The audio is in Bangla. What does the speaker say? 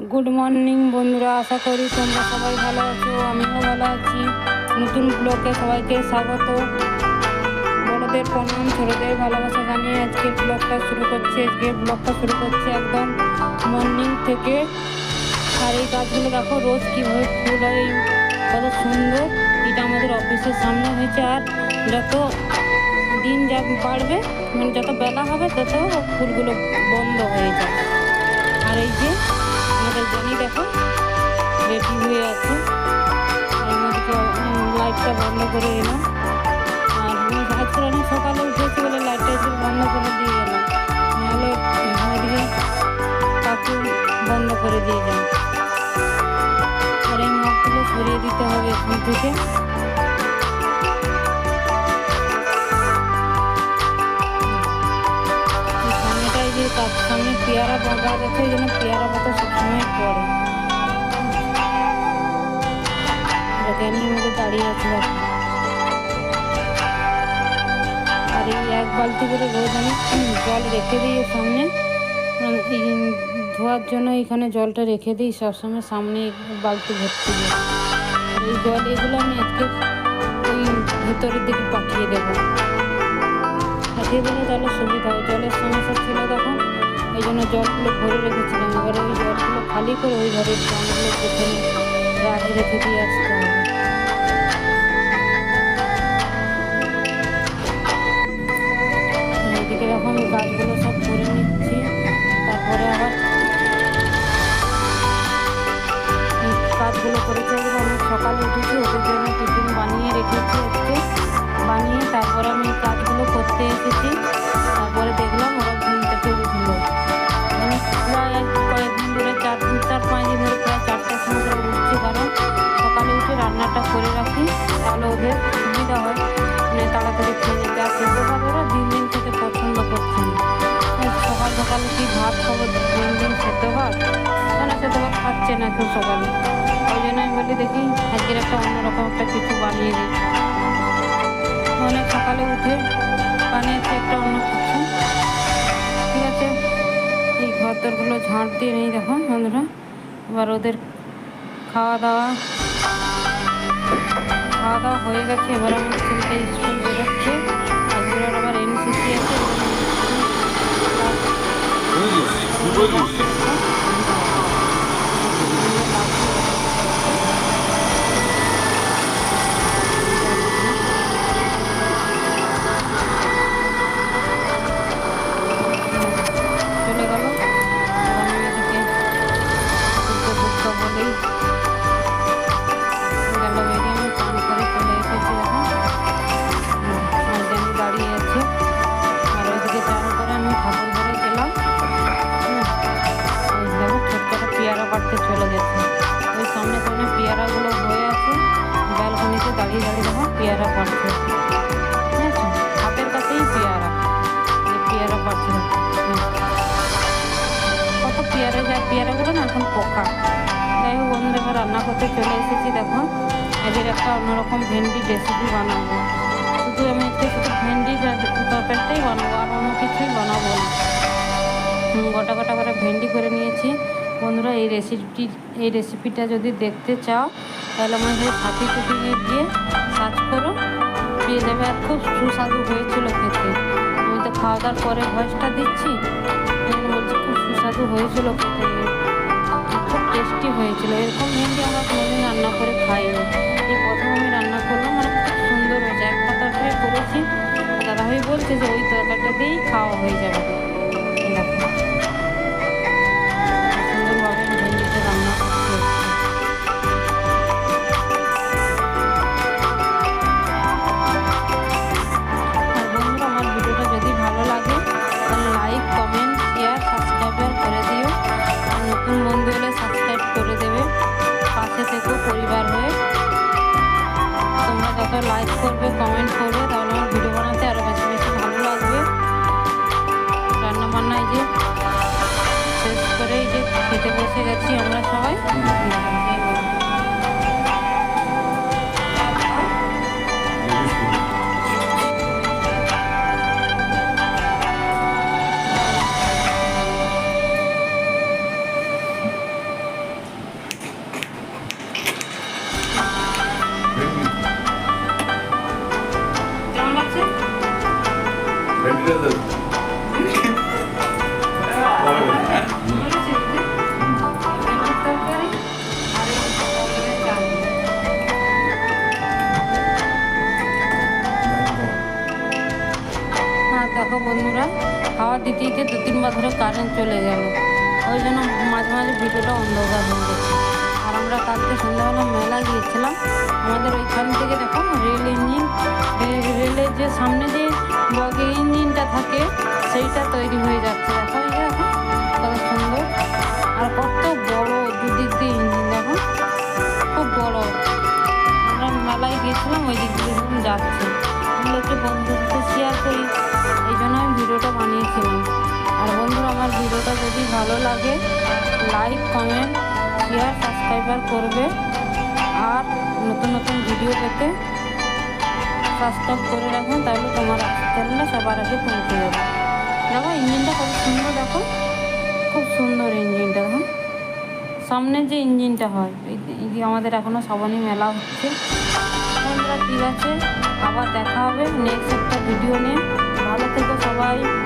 গুড মর্নিং বন্ধুরা, আশা করি তোমরা সবাই ভালো আছো, আমিও ভালো আছি। নতুন ব্লগে সবাইকে স্বাগত। বড়দের প্রণাম, ছোটদের ভালোবাসা জানিয়ে আজকে ব্লগটা শুরু করছি। আজকে ব্লগটা শুরু করছি একদম মর্নিং থেকে। আর এই গাছগুলো দেখো, রোজ কীভাবে ফুল হয়, কত সুন্দর। এটা আমাদের অফিসের সামনে হয়েছে, আর যত দিন যা বাড়বে মানে যত বেলা হবে, তত ফুলগুলো বন্ধ হয়ে যায় আর এই যে আমাদের জনি দেখো। রেডি হয়ে আছে। লাইটটা বন্ধ করে এলাম। আর আজকে অনেক সকালে উঠেছি বলে লাইটটা একটু বন্ধ করে দিয়ে এলাম নাহলে এদিকে কাকু বন্ধ করে দিয়ে যান আর এই মগগুলো সরিয়ে দিতে হবে এখান থেকে। সামনে পেয়ারা আছে এই জন্য পেয়ারা পাতা সবসময় পড়ে জ্ঞানীর মধ্যে দাঁড়িয়ে আছে আর এই এক বালতি করে রোজ আমি জল রেখে দিই সামনে। ধোয়ার জন্য এখানে জলটা রেখে দিই সবসময় সামনে বালতি ভর্তি আর এই জল এগুলো আমি আজকে ওই ভেতরের দিকে পাঠিয়ে দেবো। পাঠিয়ে দিলে তাহলে সুবিধা হয়, জলের সমস্যা ছিল তখন এই জন্য জলগুলো ভরে রেখেছিলাম এবারে ওই জলগুলো খালি করে ওই ঘরের জলগুলো পেছনে রাখ দিয়ে আসতে হবে। আর দেখো আমি গাছগুলো সব করে নিচ্ছি, তারপরে আবার কাজগুলো করেছি অনেক সকালে উঠেছি, ওদের জন্য টিফিন বানিয়ে রেখেছি আজকে। বানিয়ে তারপরে আমি কাজগুলো করতে এসেছি, তারপরে দেখলাম ওরা সকাল কি ভাত খাব দিন দিন সেদ্ধ ভাত মানে খেতে ভাত খাচ্ছে না কেউ সকালে। ওই জন্য আমি বলি, দেখি আজকের একটা অন্যরকম একটা কিছু বানিয়ে দিই। অনেক সকালে উঠে বানিয়েছি একটা অন্য কিছু। ঠিক আছে? এই ঘর দরগুলো ঝাঁট দিয়ে নেই, দেখো বন্ধুরা। এবার ওদের খাওয়া দাওয়া। খাওয়া দাওয়া হয়ে গেছে, এবার ছেলেটা স্কুল দেখো পেয়ারা কাটছে বুঝেছ? হাতের কাছেই পেয়ারা। পেয়ারা হুম। কত পেয়ারা না এখন পোকা। যাই হোক এবার রান্না করতে চলে এসেছি, দেখো। আজকের একটা অন্যরকম ভেন্ডি রেসিপি বানাবো। শুধু আমি আজকে শুধু ভেন্ডি তরকারিটাই বানাবো, আর অন্য না। গোটা গোটা করে ভেন্ডি করে নিয়েছি। বন্ধুরা, এই রেসিপিটি এই রেসিপিটা যদি দেখতে চাও তাহলে আমাদের সাথী কুকিংয়ে গিয়ে সার্চ করো। পেয়ে যাবে আর খুব সুস্বাদু হয়েছিল খেতে। আমি তো খাওয়া দাওয়ার পরে ভয়েসটা দিচ্ছি। বলছি, খুব সুস্বাদু হয়েছিল খেতে। খুব টেস্টি হয়েছিল। এরকম ভেন্ডি আমরা কোনোদিন রান্না করে খাইনি। এই প্রথম আমি রান্না করলাম মানে খুব সুন্দর হয়েছে। একটা তরকারি করেছি। দাদাভাই বলছে যে, ওই তরকারিটা দিয়েই খাওয়া হয়ে যাবে। তোমরা যত লাইক করবে কমেন্ট দিতে দিতে দু তিনবার ধরে কারেন্ট চলে গেল। ওই জন্য মাঝে মাঝে ভিডিওটা অন্ধকার হয়ে গেছে। আর আমরা কালকে সন্ধ্যাবেলা মেলা গিয়েছিলাম। আমাদের ওইখান থেকে দেখো রেল ইঞ্জিন রেলের যে সামনে যে বগি ইঞ্জিনটা থাকে, সেইটা তৈরি হয়ে যাচ্ছে। দেখো এই দেখো, কত সুন্দর। আর কত বড় দুদিক দিয়ে ইঞ্জিন দেখো। খুব বড়। আমরা মেলায় গেছিলাম ওই দিক দিয়ে যাচ্ছে। এগুলো একটু বন্ধুদের শেয়ার করি। জন্য আমি ভিডিওটা বানিয়েছিলাম। আর বন্ধুরা, আমার ভিডিওটা যদি ভালো লাগে লাইক কমেন্ট শেয়ার সাবস্ক্রাইবার করবে। আর নতুন নতুন ভিডিও পেতে সাবস্ক্রাইব করে রাখুন, তাহলে তোমার চ্যানেলে সবার আগে পৌঁছে যাবে। দেখো ইঞ্জিনটা খুব সুন্দর, দেখো। খুব সুন্দর ইঞ্জিনটা দেখো। সামনে যে ইঞ্জিনটা হয় আমাদের এখনও সবারই মেলা হচ্ছে। ঠিক আছে, আবার দেখা হবে নেক্সট একটা ভিডিও নিয়ে। ভালো থেকো সবাই